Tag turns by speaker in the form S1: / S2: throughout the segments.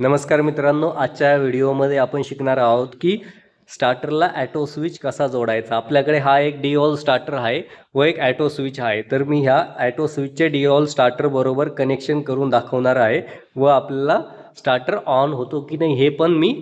S1: नमस्कार मित्रांनो आजच्या या व्हिडिओमध्ये आपण शिकणार आहोत की स्टार्टरला ॲटो स्विच कसा जोडायचा. आपल्याकडे हा एक डिओल स्टार्टर आहे व एक ॲटो स्विच आहे. तर मी ह्या ॲटो स्विचचे डिओल स्टार्टर बरोबर कनेक्शन करून दाखवणार आहे व आपल्याला स्टार्टर ऑन होतो की नाही हे पण मी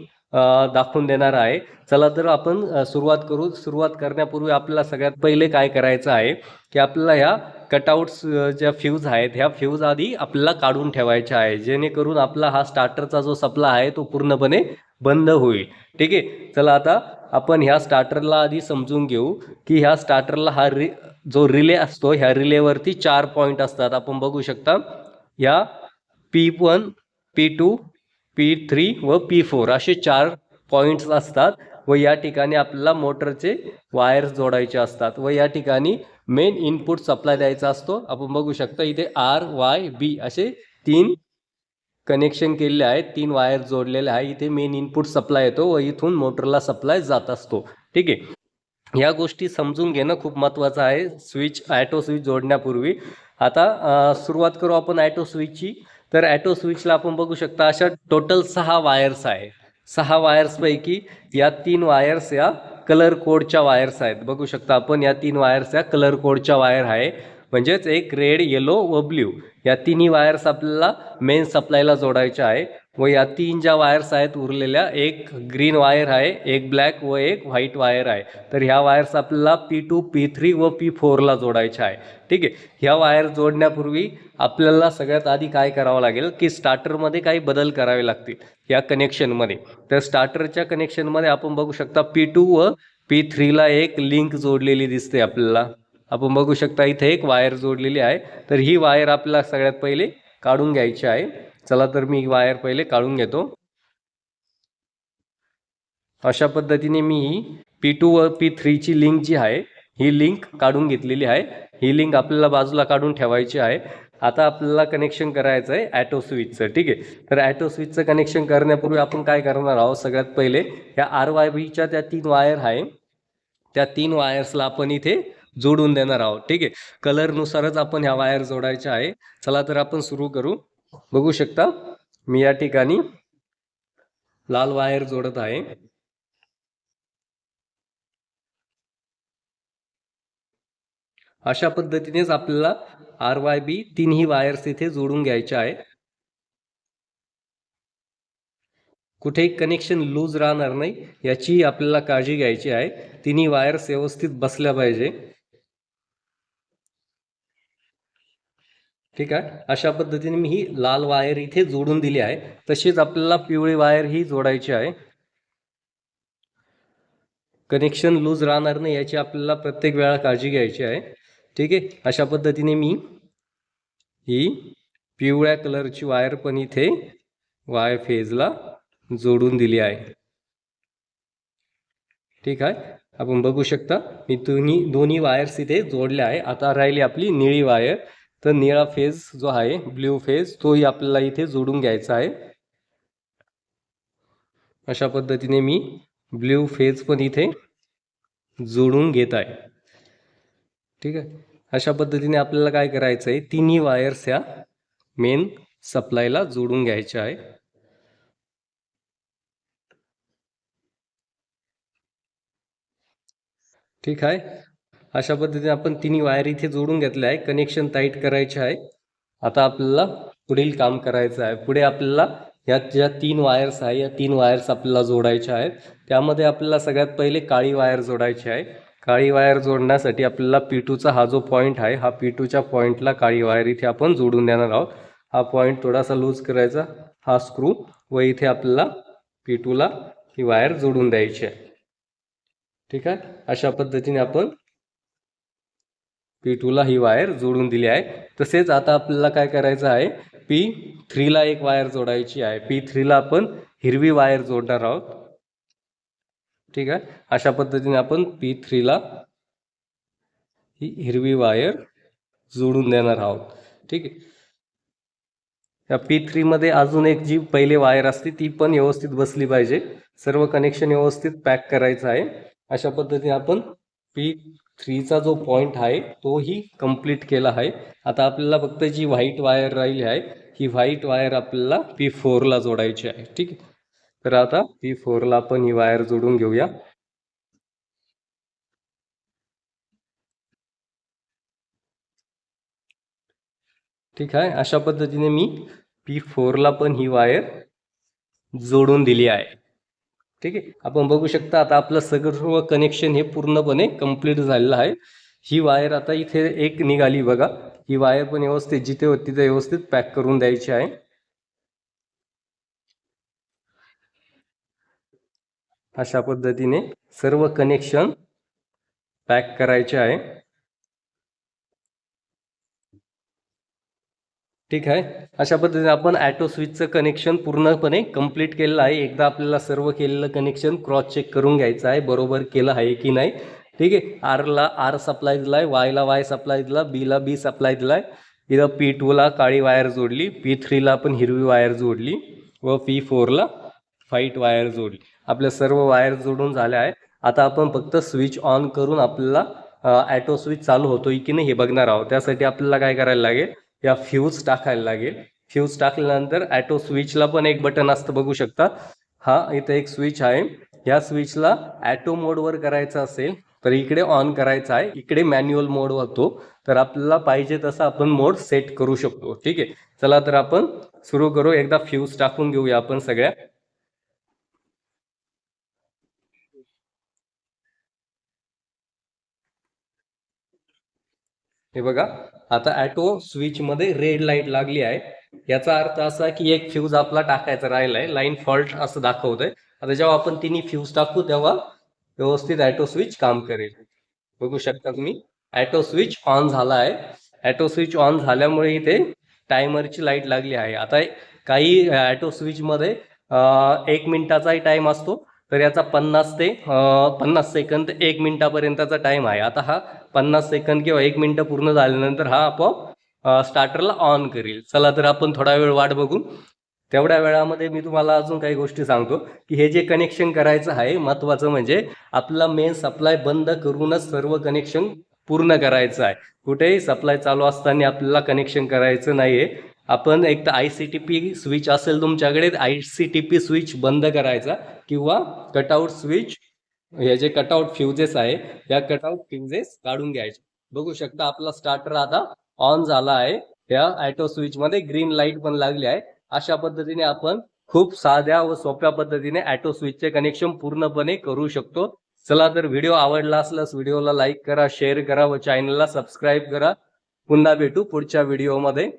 S1: दाखवून देणार आहे. चला तर आपण सुरुवात करू. सुरुवात करण्यापूर्वी आपल्याला सगळ्यात पहिले काय करायचं आहे की आपल्याला ह्या कटआउट्स ज्या फ्यूज आहेत ह्या फ्यूज आधी आपल्याला काढून ठेवायच्या आहे. जेणेकरून आपला हा स्टार्टरचा जो सप्लाय आहे तो पूर्णपणे बंद होईल. ठीक आहे? चला आता आपण ह्या स्टार्टरला आधी समजून घेऊ की ह्या स्टार्टरला हा रि जो रिले असतो ह्या रिलेवरती चार पॉईंट असतात. आपण बघू शकता ह्या P one P two P three व पी फोर असे चार पॉईंट्स असतात व या ठिकाणी आपल्याला मोटरचे वायर्स जोडायचे असतात व या ठिकाणी मेन इनपुट सप्लाय द्यायचा असतो. आपण बघू शकता इथे आर वाय बी असे तीन कनेक्शन केलेले आहेत. तीन वायर जोडलेले आहे. इथे मेन इनपुट सप्लाय येतो व इथून मोटरला सप्लाय जात असतो. ठीक आहे? या गोष्टी समजून घेणं खूप महत्त्वाचं आहे. स्विच ॲटो स्विच जोडण्यापूर्वी. आता सुरुवात करू आपण ॲटो स्विचची तर ॲटो स्विचला आपण बघू शकता अशा टोटल सहा वायर्स आहे सहा वायर्सपैकी या तीन वायर्स या कलर कोडच्या वायर्स आहेत. बघू शकता आपण या तीन वायर्स या कलर कोडच्या वायर आहे. म्हणजेच एक रेड येलो व ब्ल्यू या तिन्ही वायर्स आपल्याला मेन सप्लायला जोडायच्या आहे. व या तीन ज्या वायर्स आहेत उरलेल्या एक ग्रीन वायर आहे एक ब्लॅक व एक व्हाईट वायर आहे. तर ह्या वायर्स आपल्याला पी टू पी थ्री व पी फोरला जोडायच्या आहे. ठीक आहे? ह्या वायर जोडण्यापूर्वी आपल्याला सगळ्यात आधी काय करावं लागेल? की स्टार्टरमध्ये काही बदल करावे लागतील या कनेक्शनमध्ये तर स्टार्टरच्या कनेक्शनमध्ये आपण बघू शकता पी टू व पी थ्रीला एक लिंक जोडलेली दिसते आपल्याला. आपण बघू शकता इथे एक वायर जोडलेली आहे. तर ही वायर आपल्याला सगळ्यात पहिले काढून घ्यायची आहे. चला तर मी वायर पहिले काढून घेतो. अशा पद्धतीने मी ही पी टू व पी थ्रीची लिंक जी आहे ही लिंक काढून घेतलेली आहे. ही लिंक आपल्याला बाजूला काढून ठेवायची आहे. आता आपल्याला कनेक्शन करायचं आहे ॲटो स्विचचं ठीक आहे? तर ॲटो स्विचचं कनेक्शन करण्यापूर्वी आपण काय करणार आहोत? सगळ्यात पहिले या आर वाय बीच्या त्या तीन वायर आहे. त्या तीन वायर्सला आपण इथे जोडून देणार आहोत. ठीक आहे? कलरनुसारच आपण ह्या वायर जोडायच्या आहे. चला तर आपण सुरू करू. बघू शकता मी या ठिकाणी लाल वायर जोडत आहे. अशा पद्धतीनेच आपल्याला आर वाय बी तीनही वायर्स इथे जोडून घ्यायच्या आहे. कुठेही कनेक्शन लूज राहणार नाही याची आपल्याला काळजी घ्यायची आहे. तिन्ही वायर्स व्यवस्थित बसल्या पाहिजे. ठीक आहे? अशा पद्धतीने मी ही लाल वायर इथे जोडून दिली आहे. तशीच आपल्याला पिवळी वायर ही जोडायची आहे. कनेक्शन लूज राहणार नाही याची आपल्याला प्रत्येक वेळा काळजी घ्यायची आहे. ठीक आहे? अशा पद्धतीने मी ही पिवळ्या कलरची वायर पण इथे वाय फेजला जोडून दिली आहे. ठीक आहे? आपण बघू शकता मी दोन्ही दोन्ही वायर्स इथे जोडल्या आहे. आता राहिली आपली निळी वायर तर निळा फेज जो आहे ब्ल्यू फेज तोही आपल्याला इथे जोडून घ्यायचा आहे. अशा पद्धतीने मी ब्ल्यू फेज पण इथे जोडून घेत आहे. ठीक आहे? अशा पद्धतीने आपल्याला काय करायचं आहे? तिन्ही वायर्स ह्या मेन सप्लायला जोडून घ्यायच्या आहे. ठीक आहे? अशा पद्धतीने आपण तिन्ही वायर इथे जोडून घेतल्या आहे. कनेक्शन टाईट करायचे आहे. आता आपल्याला पुढील काम करायचं आहे. पुढे आपल्याला या ज्या तीन वायर्स आहे या तीन वायर्स आपल्याला जोडायच्या आहेत. त्यामध्ये आपल्याला सगळ्यात पहिले काळी वायर जोडायची आहे. काळी वायर जोडण्यासाठी आपल्याला पी टूचा हा जो पॉईंट आहे हा पी टूच्या पॉईंटला काळी वायर इथे आपण जोडून देणार आहोत. हा पॉईंट थोडासा लूज करायचा. हा स्क्रू व इथे आपल्याला पी टूला ही वायर जोडून द्यायची आहे. ठीक आहे? अशा पद्धतीने आपण पी टूला ही वायर जोडून दिली आहे. तसेच आता आपल्याला काय करायचं आहे? पी थ्रीला एक वायर जोडायची आहे. पी थ्रीला आपण हिरवी वायर जोडणार आहोत. ठीक आहे? अशा पद्धतीने आपण पी थ्रीला ही हिरवी वायर जोडून देणार आहोत. ठीक आहे? या पी थ्रीमध्ये अजून एक जी पहिले वायर असते ती पण व्यवस्थित बसली पाहिजे. सर्व कनेक्शन व्यवस्थित पॅक करायचं आहे. अशा पद्धतीने आपण पी थ्रीचा जो पॉईंट आहे तोही कंप्लीट केला आहे. आता आपल्याला फक्त जी व्हाईट वायर राहिली आहे ही व्हाईट वायर आपल्याला पी फोरला जोडायची आहे. ठीक आहे? तर आता पी फोरला आपण ही वायर जोडून घेऊया. ठीक आहे? अशा पद्धतीने मी पी फोरला पण ही वायर जोडून दिली आहे. ठीक आहे? आपण बघू शकता आता आपलं सर्व कनेक्शन हे पूर्णपणे कंप्लीट झालेलं आहे. ही वायर आता इथे एक निघाली बघा. ही वायर पण व्यवस्थित जिथे होती तिथे व्यवस्थित पॅक करून द्यायची आहे. अशा पद्धतीने सर्व कनेक्शन पॅक करायचे आहे. ठीक आहे. अशा पद्धतीने आपण ॲटो स्विचचं कनेक्शन पूर्णपणे कंप्लीट केलेलं आहे. एकदा आपल्याला सर्व केलेलं कनेक्शन क्रॉस चेक करून घ्यायचं आहे. बरोबर केलं आहे की नाही. ठीक आहे. आरला आर सप्लाय दिला आहे वायला वाय सप्लाय दिला. बीला बी सप्लाय दिला आहे इथं पी टूला काळी वायर जोडली. पी थ्रीला पण हिरवी वायर जोडली व पी फोरला व्हाईट वायर जोडली. आपल्या सर्व वायर जोडून झाल्या आहे आता आपण फक्त स्विच ऑन करून आपल्याला ॲटो स्विच चालू होतोय की नाही हे बघणार आहोत. त्यासाठी आपल्याला काय करायला लागेल? या फ्यूज टाकायला लागेल. फ्यूज टाकल्यानंतर ॲटो स्विचला पण एक बटन असतं बघू शकता. हा इथं एक स्विच आहे. या स्विचला ॲटो मोडवर करायचं असेल तर इकडे ऑन करायचा आहे. इकडे मॅन्युअल मोड होतो. तर आपल्याला पाहिजे तसा आपण मोड सेट करू शकतो. ठीक आहे? चला तर आपण सुरू करू. एकदा फ्यूज टाकून घेऊया आपण सगळ्या. हे बघा आता ॲटो स्विच मध्ये रेड लाइट लागली आहे. याचा अर्थ असा की एक फ्यूज आपला टाकायचा राहिलाय लाईन फॉल्ट असं दाखवतंय. आता जेव्हा आपण तिन्ही फ्यूज टाकू तेव्हा व्यवस्थित ॲटो स्विच काम करेल. बघू शकता तुम्ही ॲटो स्विच ऑन झाला आहे ॲटो स्विच ऑन झाल्यामुळे इथे टायमरची लाइट लागली आहे. आता काही ॲटो स्विचमध्ये एक मिनिटाचाही टाईम असतो. तर याचा पन्नास ते पन्नास सेकंद एक मिनटापर्यंतचा टाईम आहे. आता हा पन्नास सेकंद किंवा एक मिनटं पूर्ण झाल्यानंतर हा आपोआप स्टार्टरला ऑन करेल. चला तर आपण थोडा वेळ वाट बघू. तेवढ्या वेळामध्ये मी तुम्हाला अजून काही गोष्टी सांगतो की हे जे कनेक्शन करायचं आहे महत्त्वाचं म्हणजे आपला मेन सप्लाय बंद करूनच सर्व कनेक्शन पूर्ण करायचं आहे. कुठेही सप्लाय चालू असताना आपल्याला कनेक्शन करायचं नाही आहे आपण एक तर I C T P switch असेल तुमच्याकडे I C T P switch बंद करायचा किंवा कटआउट स्विच हे जे कटआउट फ्युजेस आहे या कटआउट फ्युजेस काढून घ्यायचे. बघू शकता आपला स्टार्टर आता ऑन झाला आहे. या ॲटो स्विच मध्ये ग्रीन लाइट पण लागली आहे. अशा पद्धतीने आपण खूप साध्या व सोप्या पद्धतीने ॲटो स्विचचे कनेक्शन पूर्णपणे करू शकतो. चला तर व्हिडिओ आवडला असल्यास व्हिडिओला लाईक करा शेअर करा व चॅनलला सबस्क्राईब करा. पुन्हा भेटू पुढच्या व्हिडिओमध्ये